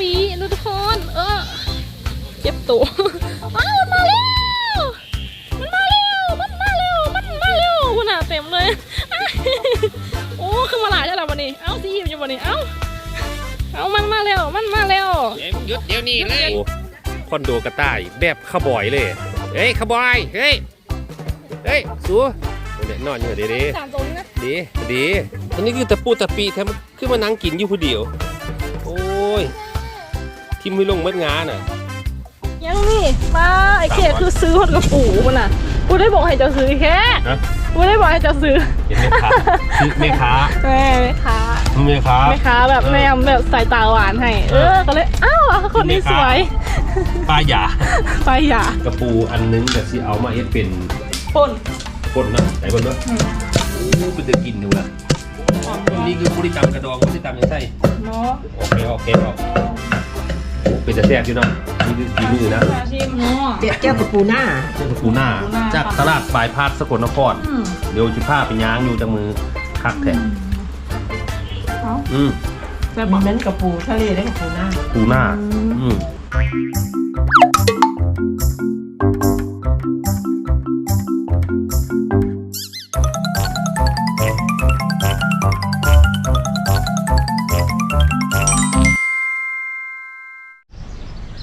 ปีดูทุกคน เออเจ็บตัวอ้าวมันมาแล้ว มันมาแล้ว มันมาแล้ว มันมาแล้วคุณอะเต็มเลย โอ้ขึ้นมาหลายแล้วล่ะวันนี้ เอ้าซีอยู่วันนี้ เอ้า เอามันมาแล้ว มันมาแล้วเอ้ยหยุดเดี๋ยวนี้เลย คอนโดกระต่ายแบบขาวบอยเลย เฮ้ยขาวบอย เฮ้ย เฮ้ยสูเนี่ยนอนอยู่ดีดีสามตัวนี้นะดีดีอันนี้คือตะปูตะปีแทมขึ้นมานั่งกินอยู่ผู้เดียวโอ้ย ทิมไม่ลงเม็ดงานอะยังนี่มาไอ้เขตคือซื้อหดกระปูมันอะกูได้บอกให้เจ้าซื้อแค่ฮะกูได้บอกให้เจ้าซื้อเห็นไหมค้าแม่ค้าแม่แม่ค้าแม่ค้าแม่ค้าแบบแนมแบบสายตาหวานให้ เออก็เลยอ้าวคนนี้สวยป้าหยาไปอย่ากระปูอันนึงแต่สิเอามาเอ็ดเป็นป่นคนนะไหนคนนะโอ้เป็นจะกินดูละนี่คือผู้ที่ตำกระดองผู้ที่ตำยังไส้เนาะโอเคโอเคโอเคโอ้ เป็นจะแซ่บอยู่เนาะนี่คือฝีมือนะมาชิมเนาะเจ๊เจ้ากับปูหน้าเจ้าปูหน้าปูหน้าจากตลาดปลายพาดสกลนครอืมเดี๋ยวชิผ้าไปย้างอยู่จากมือคักแท้เอาอืมแซ่บมีบอกเน้นกับปูทะเลและกับปูหน้าปูหน้า อืม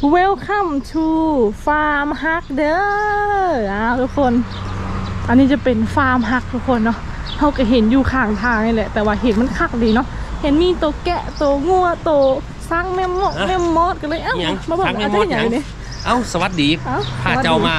เวลคัมทูฟาร์มฮักเด้ออ้าวทุกคน อันนี้จะเป็นฟาร์มฮักทุกคนเนาะเขาก็เห็นอยู่ข้างทางนี่แหละ แต่ว่าเห็นมันคักดีเนาะ เห็นมีตัวแกะตัวงัวตัวสร้างแมมมดฮะแมมมอดกันเลย เอ้าอิหยังมาบอกสร้างแมอามมจาดรย์อย่างหยังนี้เอ้า สวัสดีเอ้าพาเจ้ามา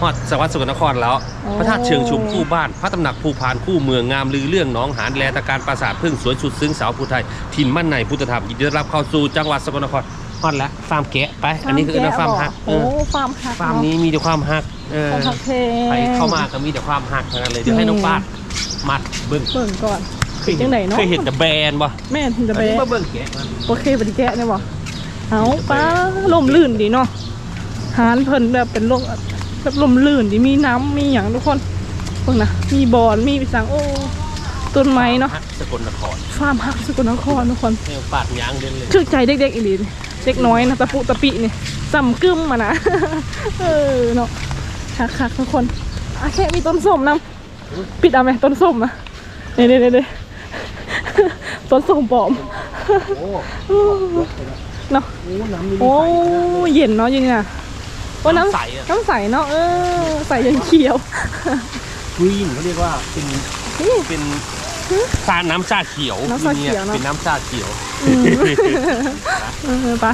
ฮอดสวัสดิ์สกลนครแล้วโอ้พระธาตุเชิงชุมคู่บ้าน พระตำหนักภูพานคู่เมืองงามลือเรื่องหน้องหานแลตะการปราสาทพึ่งสวยสุดซึ้งสาวภูไทย ถิ่นมั่นในพุทธธรรมยินดีต้อนรับเข้าสู่จังหวัดสกลนคร ฮอดแล้วฟาร์มแกะไป อันนี้คือฟาร์มฮักเอโอ้อฟาร์มฮักฟาร์มเะนี้มีแต่ความฮักเออฟาร์มฮักเทไปเข้ามาก็มีแต่ความฮักทั้งนั้นเลยเดี๋ยวให้น้องปาดมัดเบิ้งเบิ่งก่อน เคยเห็จันงไหนเนาะเคยเห็นแต่แบรนด์ป่ะแม่นจะอันไปนี้มาเบิ้งแกะมันโอเคปฏิแกะเนี่ยบ่เอาป้าลมลื่นดีเนาะหานเพิ่นแบบเป็นโรคแบบลมลื่นดีมีน้ำมีอย่างทุกคนเพิ่งนะมีบอนมีสังโอ้ต้นไม้เนาะฮักสกลนครฟาร์มฮักสกลนครทุกคนให้ปาดยางเดินเลย ชื่อใจเด็กๆอีหลีนี่ เด็กน้อยนะตะปุตะปินี่จำกึ้มมานะเออเนาะคักๆทุกคนอาแค่มีต้นส้มนำปิดเอาไหมต้นส้มนะเด้เด้เด้ต้นส้มปลอมโอ้เนาะโอ้เย็นเนาะอยังไงโอ้น้ำใสอะน้ำใสเนาะเออใสจนเขียวกรีนเขาเรียกว่าเป็นนี่เป็น ซาน้ำชาเขียวน้ำชาเขียวเนอะ เป็นน้ำชาเขียวอืมเออปะ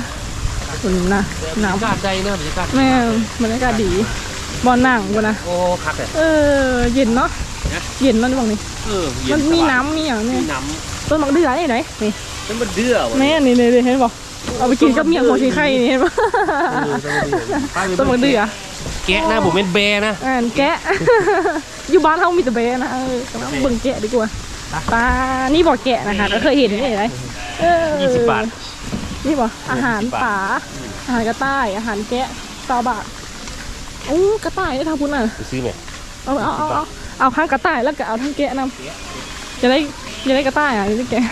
อุ่นนะหนาวบรรยากาศใจเนอะบรรยากาศแม่บรรยากาศดีบอลหนังกูนะโอ้คักเลย เออเย็นเนาะนะ เย็นเนาะนี่บอกนี่เออเย็มันสมีบายน้ำมีอย่างมีนี้น้ต้นมะเดื่อนี่ไหนนี่ำแล้วมันเดือวะแม่นี่นี่นี่เห็นบอกเอาไปกินกับเมียหัวชีไข่นี่เห็นปะเออต้ต้นนมะมะเดืเดื่ออแกะหน้าผมเป็นแบร์นะอ่านแกะ อยู่บ้านเขามีแต่แบะนะเออกำลังเบิ่งแกะดีกว่า ปลานี่บอกแกะนะคะก็เคยเห็นนี่ไหนเออยี่สิบบาท นี่บอกอาหาร20บาทป่าอาหารกระต่าย อาหารแกะสาบาทโอ้กระต่ายได้ทำพุ่นอะไปซื้อไหมเอาเอาเอาเอาเอาทั้งกระต่ายแล้วก็เอาทั้งแกะนำจะได้จะได้กระต่ายอะจะได้แกะ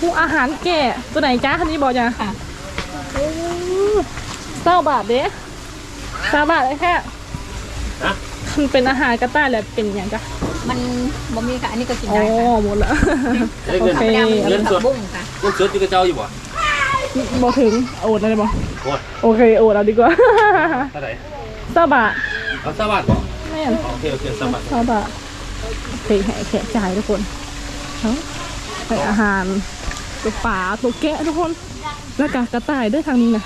อู้อาหารแกะตัวไหนจ้าคันนี้บอกจ้ะโอ้เศร้าบาทเด้สาบาทเลยแค่ฮะ มันเป็นอาหารกระต่ายแหละเป็นอย่างจ้ะมันบ่มีค่ะ อันนี้ก็กินอ๋อได้ค่ะหมดแล้วได้เงิน โอเค ธรรมดามันเงิเป็นนสผัด กบุ้งค่ะเงินสดอยู่กับเจ้าอยู่บ่บอถึงโอดอะไรบอโอ้ยโอเคโอดเอาดีกว่า เท่าไหร่เศร้าบาทเอาสบาทบ่แม่นโอเคโอเคสบาทเศร้าบาทโอเคให้แขกจ่ายทุกคนเอ้าให้อาหารตัวป่าตัวแกะทุกคน แล้วก็กระต่ายด้วยทางนี้นะ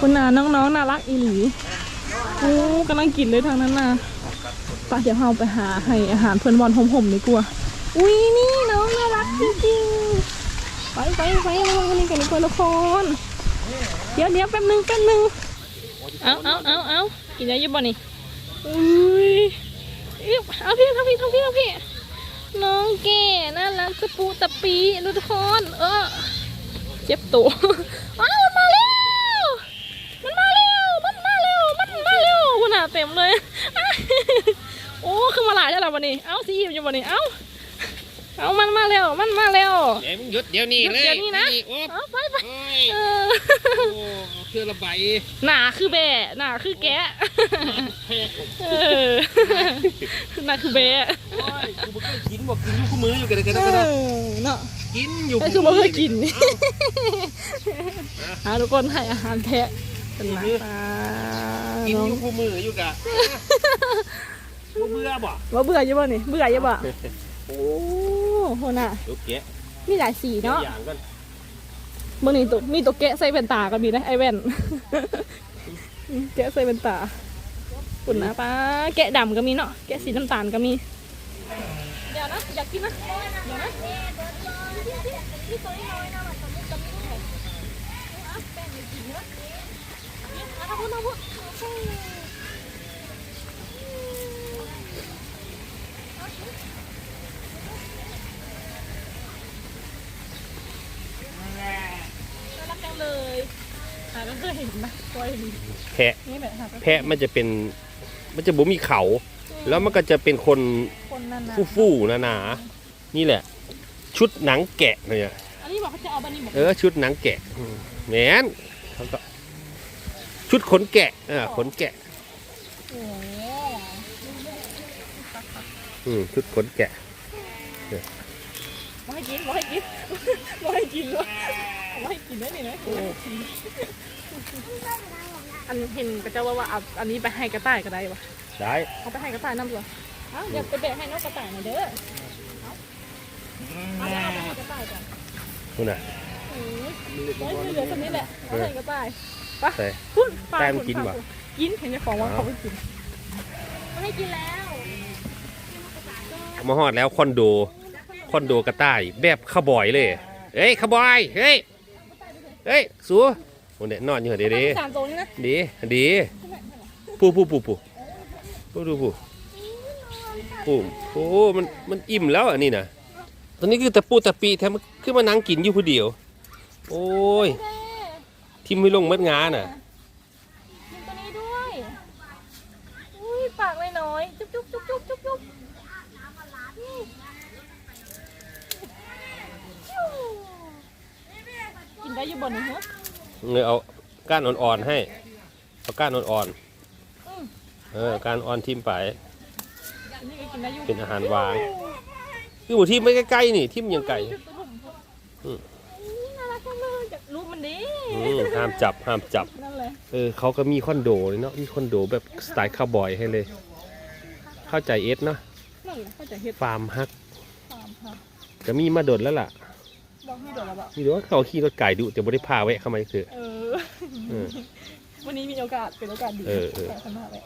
คุณนาน้องๆน่ารักอีหลี โอ้กำลังกินเลยทางนั้นนะไป้าเดี๋ยวเราไปหาให้อาหารเพื่อนบอลหอมๆดีกว่าอุ้ยนี่น้องน่ารักจริงๆไปไปไปมาวันนี้กันดีกว่าทุกคนเดี๋ยวเดี๋ยวแป๊บนึงแป๊บนึงเอาเอาเอาเอากินได้อยังบ่นี่อุ้ยเอาพี่เอาพี่เอาพี่เอาพี่น้องเก๋น่ารักตะปูตะปีทุกคน เออ เจ็บตัวอ้าวมันมาแล้ว มันมาแล้ว มันมาแล้ว มันมาแล้วคุณอะ เต็มเลยอ้ายโอ้ขึ้นมาหลายแล้วล่ะวันนี้ เอ้าซีอยู่วันนี้ เอ้า เอามันมาเร็วมันมาเร็วเดี๋ยวมึงหยุดเดี๋ยวนี้เลยหยุดเดี๋ยวนี้นะโอ้เอาไปไปโอ้ยเออโอ้เครื่องระบายหนาคือแบะหนาคือแกะเออหนาคือแบะโอ้ยกูบ่เคยกินบอกกินอยู่คู่มืออยู่กันเลยกันเอเลยกันเลยอเนาะกินอยู่ไอ้คือบ่เคยกินหาทุกคนให้อาหารแพะเป็นหน้าตา กินน้องอยู่คู่มืออยู่กะบ่เบื่อบ่ว่าเบื่อยังบ่นี่เบื่อยังบ่โอ้โหน่ะลูกแกะมีหลายสีเนาะอย่างกันบางนี่ตัวมีตัวแกะใส่แว่นตาก็มีนะไอแว่น แกะใส่แว่นตาปุ่นนะป้าแกะดำก็มีเนาะแกะสีน้ำตาลก็มี เดี๋ยวนะอยากกินนะเดี๋ยวนะ น่ารักจังเลยหาก็เคยเห็นนะก้อยดีแพะนี่แหละหาก็แพะมันจะเป็น มันจะบ่มีเขา แล้วมันก็จะเป็นคนคนนั้นนะฟู่ๆหนาๆนี่แหละ ชุดหนังแกะเนี่ยอันนี้บอกเขาจะเอาบันนี้บอกเออชุดหนังแกะอืมแหมนเขาก็ ชุดขนแกะเออขนแกะโอ้อืมชุดขนแกะมาให้กินมาให้กินมาให้กินเลยมาให้กินได้นี่นะอันเห็นก็จะว่าว่าเอาอันนี้ไปให้กระต่ายก็ได้ปะได้เอาไปให้กระต่ายน้ำตัวเอ้าอย่าไปแบกให้นกกระต่ายหน่อยเด้อเอาเอาไปเอาไปให้กระต่ายก่อนคุณน่ะโอ้ยโอ้ยเหลือสักนิดแหละเอาให้กระต่าย ไปใส่พุ่นปลาแต้มพุ่กินปะกินเห็นเจ้าของว่าเขาไม่กินเขาให้กินแล้วมาฮอดแล้วคอนโด คอนโดกระต่ายแบบขาวบอยเลย เฮ้ยขาวบอย เฮ้ย เฮ้ย สูโอ้เนี่ยนอนอยู่เดี๋ยวดีสามตัวนี้นะดีดีปูปูปูปูปูดูปูปูโอ้มัน มันอิ่มแล้วอันนี้นะตอนนี้คือตะปูตะปีแทมขึ้นมานั่งกินอยู่ผู้เดียว โอ้ยเด้ ทิมไม่ลงเม็ดงานน่ะกินตัวนี้ด้วย อุ้ยปากเลยน้อย จุ๊บจุ๊บจุ๊บจุ๊บจุ๊บจุ๊บนี่ชิวกินได้อยู่บนนี้เหรอเงยเอาก้านอ่อนๆให้ เอาก้านอ่อนอืมๆเออก้านอ่อนทิมไปอันนี้ก็กินได้อยู่เป็นอาหารวางคือหมูทิมไม่ใกล้ๆนี่ ทิมยังไก่ จุ๊บจุ๊บจุ๊บ อืม อุ๊ยน่ารักจังเลยจากรูปมั นดิอืมห้ามจับห้ามจับ นั่นเลยเออเขาก็มีคอนโดเลยเนาะมีคอนโดแบบสไตล์คาวบอยให้เลย เข้าใจเอสเนาะนั่นแหละเขาจะเฮ็ดฟาร์มฮักตามค่ะก็มีมาดนแล้วล่ะบอกให้เดี๋ยวเราบอกมีรู้ว่าเขาขี่รถไก่ดุแต่ไม่ได้พาแวะเข้ามาเถอะ เออ เออวันนี้มีโอกาสเป็นโอกาสดีเออเออ แต่ข้างหน้าเลย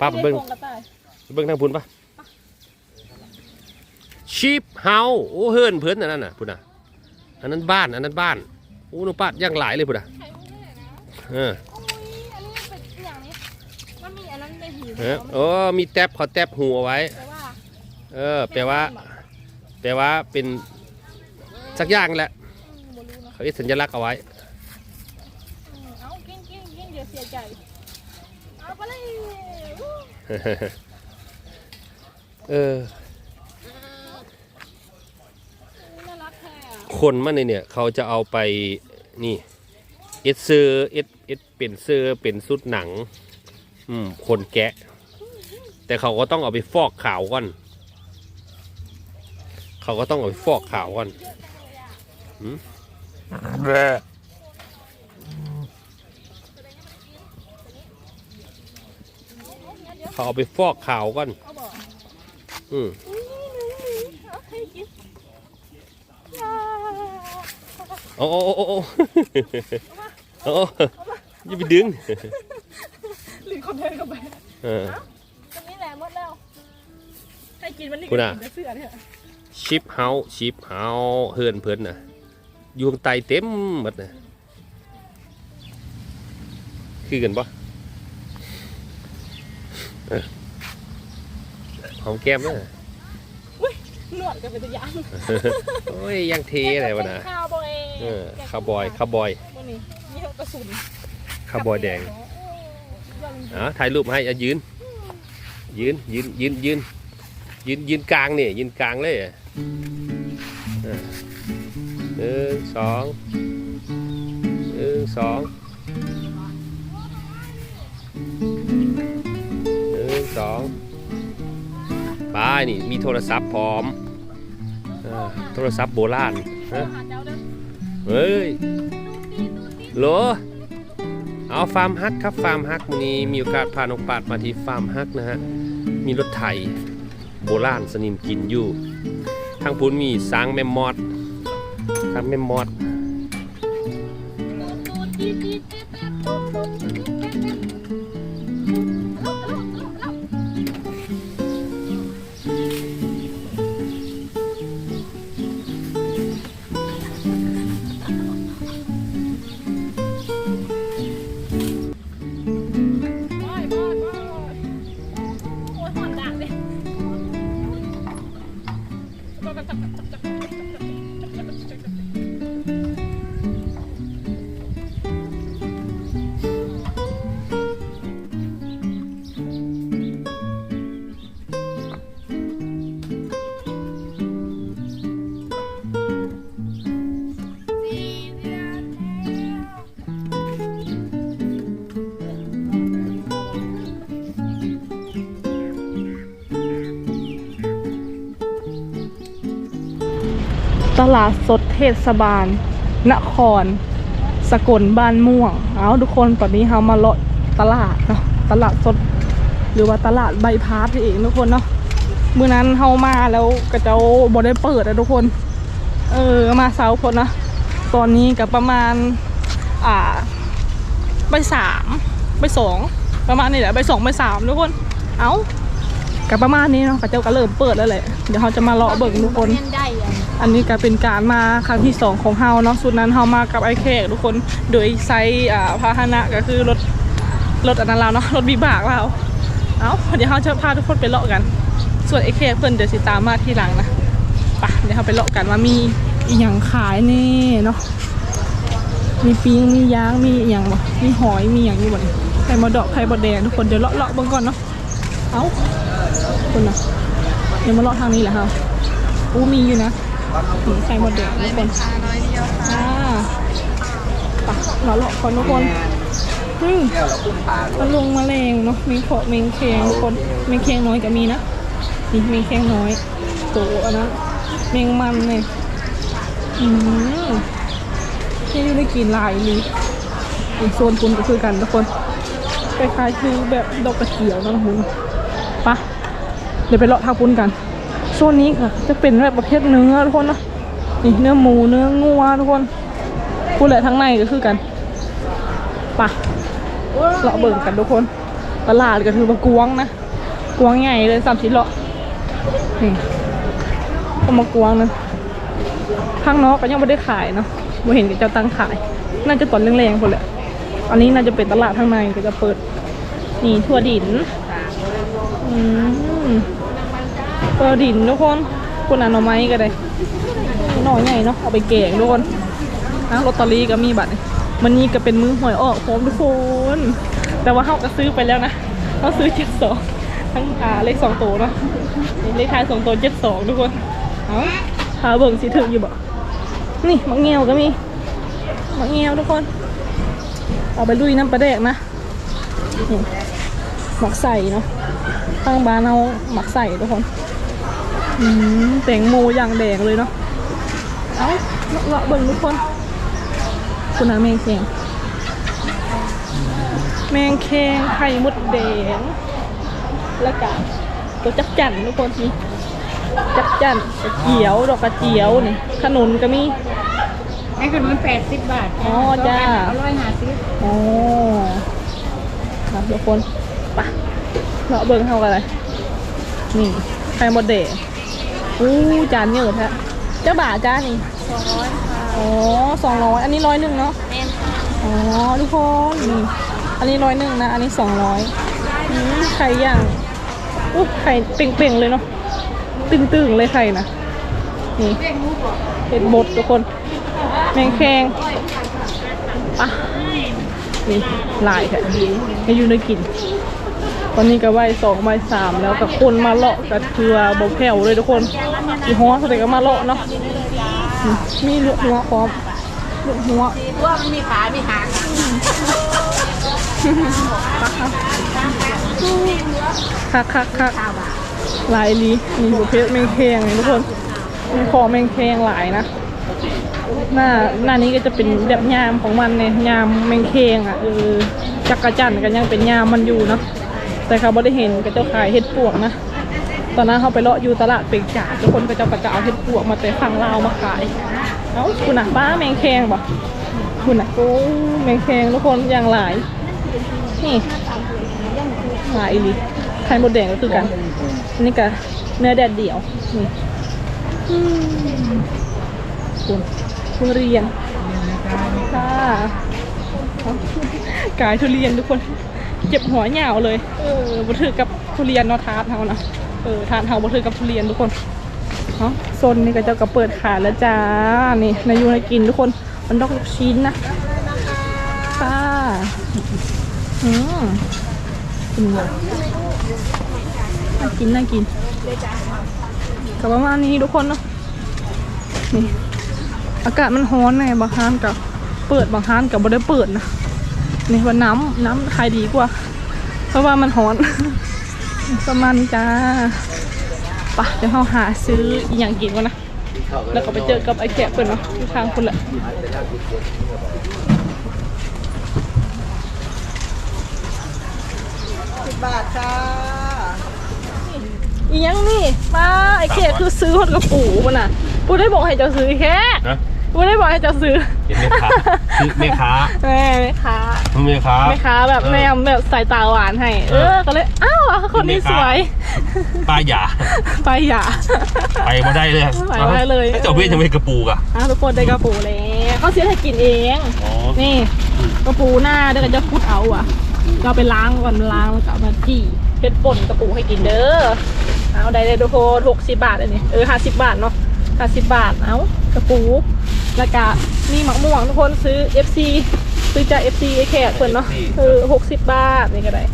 ป้าไปเบิ้งไม่ได้โกกระต่ายไปเบิ้งทางพุ่นปะชีพเฮาโอ้เฮิร์นเพิ่นอันนั้นน่ะพุ่นน่ะ อันนั้นบ้าน อันนั้นบ้าน โอ้นุป้าย่างหลายเลยพุ่นน่ะไข่มุกนี่แหละนะเออโอ้ยอันนี้มันเป็นอย่างนี้มันมีอันนั้นในหูเออมันโอ้มีแท็บเขาแท็บหูเอาไว้แต่ว่าเออ แปลว่า แปลว่าเป็นสักอย่างแหละอืมบ่รู้นะเขาเอสัญลักษณ์เอาไว้อืมเอากินกินกินเดี๋ยวเสียใจ เอาไปเลยอู้เออ น่ารักแท้อะ คนมันเนี่ยเขาจะเอาไปนี่เอสเซอร์เอสเอสเป็นเซอร์เป็นสุดหนัง อืมคนแกะ แต่เขาก็ต้องเอาไปฟอกขาวก่อน เขาก็ต้องเอาไปฟอกขาวก่อนหืมเขาเอาไปฟอกขาวก่อนเอาบอกอืม อุ้ยหนูหนูเอาให้กินว้าว โอ้โอ้โอ้โอ้โอ้โอ้อย่าไปดึงลิงคนเดินเข้าไปเออตรงนี้แหละหมดแล้วให้กินมันนี่คุณอะกินแต่เสื้อเนี่ยชิปเฮาชิปเฮาเฮือนเพิ่นน่ะอยู่ข้างใต้เต็มหมดน่ะคือกันปะเออหอมแก้มเนี่ย หนวดกันเป็นตัวอย่างโอ้ยยังเทอะไรวะนะข้าวบอยเออคาวบอยคาวบอยวันนี้มีทั้งกระสุนคาวบอยแดงอ๋อถ่ายรูปให้อะยืน ยืนยืนยืนยืนยืนยืนกลางนี่ยืนกลางเลยอะเออหนึ่งสองหนึ่งสองหนึ่งสองไปนี่มีโทรศัพท์พร้อมเออ โทรศัพท์โบราณฮะเฮ้ยโหลเอาฟาร์มฮักครับฟาร์มฮักวันนี้มีโอกาสพาน้องปาดมาที่ฟาร์มฮักนะฮะมีรถไถโบราณสนิมกินอยู่ทางพุ้นมีสางแมมมอดทางแมมมอด ลาดสดเทศบาล นคร สกลบ้านม่วง เอาทุกคนตอนนี้เรามาเลาะตลาดเนาะตลาดสด หรือว่าตลาดใบพาสนี่เองทุกคนเนาะเมื่อนั้นเฮามาแล้วกระเจ้าบ่ได้เปิดอะทุกคน เออมาเสาร์คนนะตอนนี้กับประมาณ อ่าใบสามใบสองประมาณนี้แหละใบสองใบสามทุกคน เอากับประมาณนี้เนาะกระเจ้าก็เริ่มเปิดแล้วแหละเดี๋ยวเราจะมาเลาะเบิ่งทุกคนน อันนี้ก็เป็นการมาครั้งที่สองของเฮาเนาะสุดนั้นเฮามากับไอ้แขกทุกคนโดยไซส์อ่าพาหนะก็คือรถรถอันนั้นเราเนาะรถบีบากเราเอาเดี๋ยวเฮาจะพาทุกคนไปเลาะกัน ส่วนไอ้แขกเพิ่อนเดี๋ยวสิตามมาทีหลังนะไปเดี๋ยวเฮาไปเลาะกันว่ามีอีหยังขายนี่เนาะมีปิงมีย่างมีอีหยังบ่มีหอยมีหยังอยู่บ่นี่ไข่มดดอกไข่มดแดงทุกคนเดี๋ยวเลาะเลาะเบิ่งก่อนเนาะเอาคนน่ะเดี๋ยวมาเลาะทางนี้แหละค่ะอู้มีอยู่นะ ถึงใส่หมดเดือดทุกคนอ่าปะเราหลอคนทุกคนอืมตะลุงแมลงเนาะมีขอเมงเคงทุกคนมงเคงน้อยก็มีนะนี่มงเคงน้อยตอันนั้นเมงมันเลยอืมที่อยู่ได้กินลายลีอีกโซนคุณก็คือกันทุกคนคล้ายๆคือแบบดอกกระเจียวนะคุณปะเดี๋ยวไปเลาะทางปุ้นกัน โซนนี้ค่ะ จะเป็นแบบประเภทเนื้อทุกคนนะนี่เนื้อหมูเนื้องัวทุกคนพูดเลยทั้งในก็คือกันปะเลาะเบิ่งกันทุกคน ตลาดก็คือมากวงนะกวงใหญ่เลยสามชิ้นเลาะนี่ก็มากวงนะข้างนอกก็ยังไม่ได้ขายเนาะไม่เห็นกับเจ้าตั้งขาย น่าจะตอนแรงๆคนแหละอันนี้น่าจะเป็นตลาดข้างในก็จะเปิด นี่ทั่วดินอืม เออดินทุกคนคุณอนอไม้ก็ได้หน่อยใหญ่เนาะเอาไปแกงทุกคนนะลอตเตอรี่ก็มีบัตรมันนี่ก็เป็นมือหวยออกพร้อมทุกคน แต่ว่าเขาก็ซื้อไปแล้วนะเขาซื้อเจ็ดสองทั้งอ่าเลขสองตัวเนาะเลขท้ายสองตัวเจ็ดสองทุกคนเอาหาเบิ่งสิถึงอยู่บ่นี่มังเงียวก็มีมังเงียวทุกคนเอาไปลุยน้ำปลาแดกนะหมักใส่เนาะทางบ้านเอาหมักใส่ทุกคน อืมแตงโมอย่างแดงเลยเนาะ เอาเลาะเบิ่งทุกคน คุณน้าแมงแคงแมงแคงไข่มดแดง แล้วก็ตัวจักจั่นทุกคนนี่จักจั่นกระเจียว ดอกกระเจียวนี่ขนุนก็มีไอ้คนมันแปดสิบบาทอ๋อจ้าเอาร้อยห้าสิบโอ้ครับทุกคนไปะเลาะเบิ่งเท่ากันเลยนี่ไข่มดแดง อู้จานเยอะแท้เจ้าบ่าจ้านี่สองร้อยค่ะอ๋อสองร้อยอันนี้ร้อยหนึ่งเนาะแม่นอ๋อทุกคนนี่อันนี้ร้อยหนึ่งนะ อันนี้สองร้อยไข่ย่างอู้ไข่เป่งๆเลยเนาะตึงๆเลยไข่นะนี่เห็ดบดทุกคน แมงแคงปะนี่ลายแท้ให้อยู่ในกิน ตอนนี้ก็ไหวสองไหวสามแล้วกับคนมาเลาะกับเทือบแผ่วเลยทุกคนอีฮ้อเขาแต่ก็มาเลาะเนาะมีเลือดหัวพร้อมเลือดหัวว่ามันมีขา มีหางคักคักคักหลายลีมีประเภทแมงแคงนี่ทุกคนมีคอแมงแคงหลายนะหน้าหน้านี้ก็จะเป็นแบบยามของมันเนี่ยยามแมงแคงอะเออจักรจันทร์ก็ยังเป็นยามมันอยู่เนาะ แต่เขาไม่ได้เห็นก็เจ้าขายเห็ดปวกนะ ตอนนั้นเขาไปเลาะอยู่ตลาดเปกจ่าทุกคนก็จะประจะเอาเห็ดปวกมาแต่ฝั่งลาวมาขาย เอ้าคุณน่ะป้าแมงแคงบ่คุณน่ะโอ้แมงแคงทุกคนอย่างหลาย นี่หลายอีลีไข่มดแดงก็คือกันนนี้ก็เนื้อแดดเดี่ยว นี่อืมคุณทุเรียนค่ะเอากายทุเรียนทุกคน เจ็บหัวเหงาเลย เออบัถือกับทุเรียนเนาะทาร์ตเฮานะเออทานเฮาบัถือกับทุเรียนทุกคนเนาะโซนนี่ก็จะก็เปิดขายแล้วจ้า นี่นายูนายกินทุกคน มันดอกลูกชิ้นนะค่ะอืมกินเลยน่ากินน่ากินกับประมาณนี้ทุกคนเนาะ นี่ อากาศมันร้อนไงบางร้านกับเปิดบางร้านกับไม่ได้เปิดนะ นี่ว่าน้ำน้ำขายดีกว่า เพราะว่ามันร้อน ประมาณนี้จ้าปะเดี๋ยวเราหาซื้ออหย่างกินก่อนนะ แล้วก็ไปเจอกับไอ้แกะเปิดเนาะที่ทางคนละสิบบาทค่ะอีหยังนี่มาไอ้แกะคือซื้อหดกระปูมันอะ ปูได้บอกให้เจ้าซื้อแค่ นะปูได้บอกให้เจ้าซื้อเห็นไหมค้าคือแม่ค้าแม่แม่ค้าแม่ค้าแม่ค้าแบบแนมแบบสายตาหวานให้ เออก็เลยอ้าวคนนี้สวยป้าหยาไปอย่าไปมาได้เลยไปมาได้เลยเจ้าเบี้ยยังไม่กระปูกอะอะทุกคนได้กระปูแล้วเขาซื้อให้กินเองอ๋อนี่กระปูหน้าเดี๋ยวก็จะพุดเอาอะ เราไปล้างก่อนล้างแล้วก็เอามาจี้เพ็ดป่นกระปูให้กินเด้อเอาได้เลยทุกคนหกสิบบาทอันนี้เออห้าสิบบาทเนาะห้าสิบบาทเอากระปู แล้วก็มีหมักม่วงทุกคนซื้อ FC ซื้อจาก FC ไอ้แขกเพิ่นเนาะเออหกสิบบาทนี่ก็ได้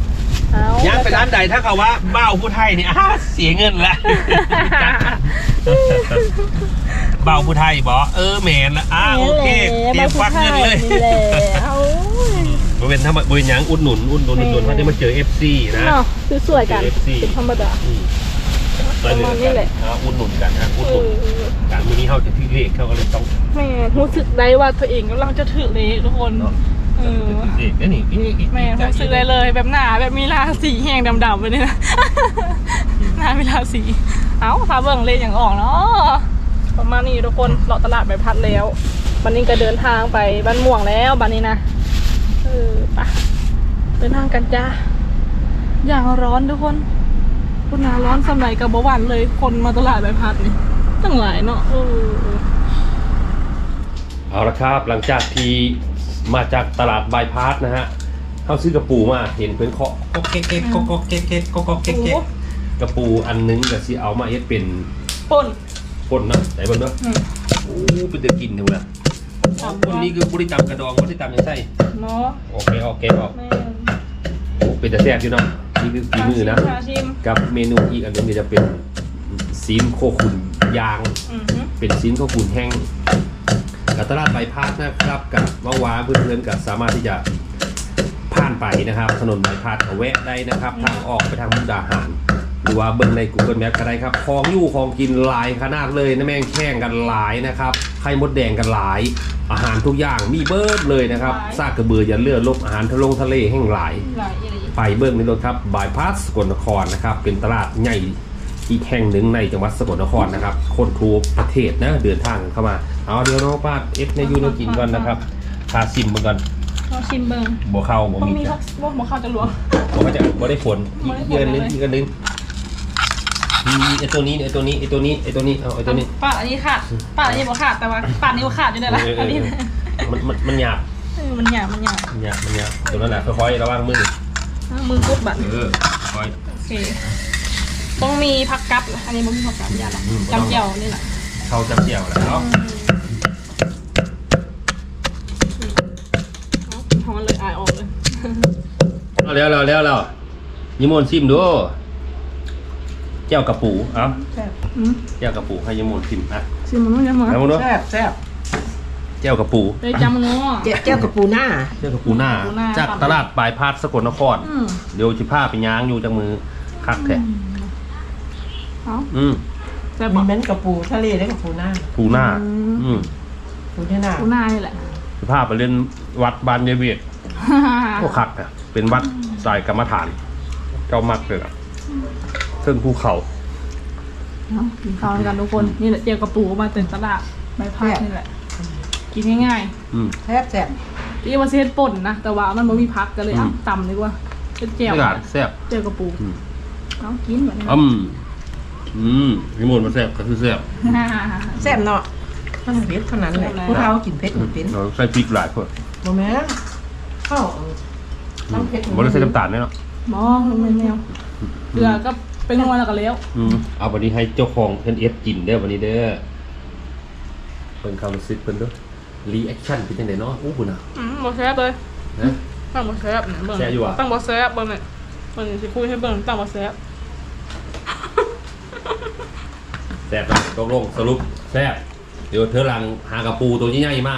เอาย่างไปร้านใดถ้าเขาว่าเบ้าผู้ไทยนี่อ้าเสียเงินละเบ้าผู้ไทยบอเออแมนละอ้าโอเคเตรียมฟักเงินเลยนี่แหละเอาบริเวณทำบริเวณหยังอุดหนุนอุดหนุนอุดหนุนเพราะได้มาเจอ FC นะเนาะซื้อสวยกัน FC เป็นธรรมดาอืม ช่วยเหลือประมาณนี้กันแหละอ่าอุดหนุนกันนะอุดเอหนุนอการมือนี้เขาจะที่เลขเขาก็เลยต้องแม่รู้สึกได้ว่าตัวเองกำลังจะถือเลยทุกคนเนาะเออเลขนี่นี่นี่แม่รู้สึกได้เลยแบบหนาแบบมีราสีแห้งดำๆไปเลยนะหน้ามีราสีเอ้าพาเบิ่งเลยอย่างออกเนาะประมาณนี้ทุกคนเลาะตลาดใบพัดแล้ววันนี้ก็เดินทางไปบ้านม่วงแล้วบันนี้นะเออไปเดินทางกันจ้าอย่างร้อนทุกคน คุณนาร้อนสมัยกับบหวันเลยคนมาตลาดใบพัดนี่ตั้งหลายเนาะเออเอาละครับหลังจากที่มาจากตลาดบายพาสนะฮะเขาซื้อกระปูมาเห็นเพื่อนเคาะก็เก๊กเก๊กก็ก็เก๊กเก๊กก็ก็เก๊กเก๊กกระปูอันหนึงก็สิเอามาเอ็ดเป็นป่นป่นเนาะไหนเบิ่งเนาะอืมโอ้เป็นตะกินเท่าไหร่คนนี้คือบริตามกระดองบริตามยังไส้เนาะโอเคโอเคออกแม่โอ้เป็นตะแซ่บอยู่เนาะ นี่คือฝีมือนะชาชิมกับเมนูอีกอันหนึงก็จะเป็นซีนโคขุนยาง อือหือเป็นซีนโคขุนแห้งกับตลาดใบพาสนะครับกับว่าวาเพื่อนๆกับสามารถที่จะผ่านไปนะครับ ถนนใบพาสก็แวะได้นะครับ ทางออกไปทางมุกดาหาร หรือว่าเบิ่งใน Google Map ก็ได้ครับของอยู่ของกินหลายขนาดเลยนะแม่งแข่งกันหลายนะครับไข่มดแดงกันหลาย อาหารทุกอย่างมีเบิร์ดเลยนะครับซากกระเบืออย่าเลือดลบอาหารทะลงทะเลแห่งหลาย หลายอีหลี ไปเบิ้งในรถครับบายพาสสกลนครนะครับ เป็นตลาดใหญ่อีกแห่งหนึ่งในจังหวัดสกลนครนะครับ คนทั่วประเทศนะเดินทางเข้ามา เอาเดี๋ยวน้องป้าเอฟในยูโนกินก่อนนะครับทาซิมมันก่อนลองชิมเบิ่งบ่เข้าบ่ต้องมีมีจ้ะพักว่าหมอข้าวจะหลวงบ่เขาจะบ่ได้ผลอีกอีกอันนึงอีกอันนึงมีไอตัวนี้ไอตัวนี้ไอตัวนี้ไอตัวนี้เอาไอตัวนี้ป้าอันนี้ขาดป้าอันนี้บ่ขาดแต่ว่าป้าอันนี้บ่ขาดอยู่ได้ละเออเออันอนี้เออมันมันมันหยาบ เออมันหยาบมันหยาบ มันหยาบมันหยาบตัวนั้นแหละค่อยๆระวังมือ อะมือกดบัตรเออค่อยโอเค ต้องมีพักกับอันนี้บ่มีพักกับยาหรอกอืมบ่ต้องจำเจียวนี่แหละเข้าจับเจียวแล้วเนาะเอาท้องเลยอายออกเลย เอาแล้วแล้วแล้วแล้วยิมนซิมดูเจ้ากระปูเอ้าแซ่บอืมเจ้ากระปูให้ยมนชิมอะชิมมันนู้นยังมาแล้วมึงดูแซ่บแซ่บ เจ้ากระปูได้จำง้อเจ๊แก้วกับปูหน้าเจ้ากระปูหน้า ปูหน้า จากตลาดปลายพาดสกลนคร อืมเดี๋ยวจิพาไปย่างอยู่จังมือคักแท้เอาอืมแซ่บมีบอกเม้นกับปูทะเลได้กับปูหน้าปูหน้า อืมอืมปูที่หน้าปูหน้านี่แหละ จิพาไปเล่นวัดบานยายเวียดพวกคักอะเป็นวัดสายกรรมฐาน เจ้ามักเลยอะซึ่งภูเขาเอากินข้าวกันทุกคน นี่แหละเจียวกระปูมาเต็มตลาดใบพัดนี่แหละ กินง่ายอืม แซ่บแซ่บๆที่ว่าเซตป่นนะ แต่ว่ามันไม่มีพักกันเลยอะอืมต่ำดีกว่าเป็นเจียวไม่กาดแซ่บ เจียวกระปูอืม เอากินแบบนี้อืมอืมพี่มนต์มาแซ่บก็คือแซ่บแซ่บเนาะมันเผ็ดเท่านั้นแหละผู้เฒ่ากินเผ็ดเหมือนเป็นเราใส่พริกหลายคนโมแม่นข้าวต้องเผ็ดบริใส่น้ำตาลแน่เนาะบอไม่แมวเกลือก็เป็นงวนแล้วก็แล้วอืมเอาวันนี้ให้เจ้าของเพิ่นเอฟกินเด้อวันนี้เด้อเพิ่นความรู้สึกเพิ่นเด้อ รีแอคชั่นเป็นจังไดเนาะอู้บุญอะอืมบอแซบเลยนะ ตั้งบอแซบเนี่ยเบิ่งแซ่บอยู่อะ ตั้งบอแซบเบิ่งเนี่ยเบิ่งสิคุยให้เบิ่งตั้งบอแซบแซ่บนะตกลงสรุปแซ่บเดี๋ยวเธอหลังหากระปูตัวใหญ่ๆมาก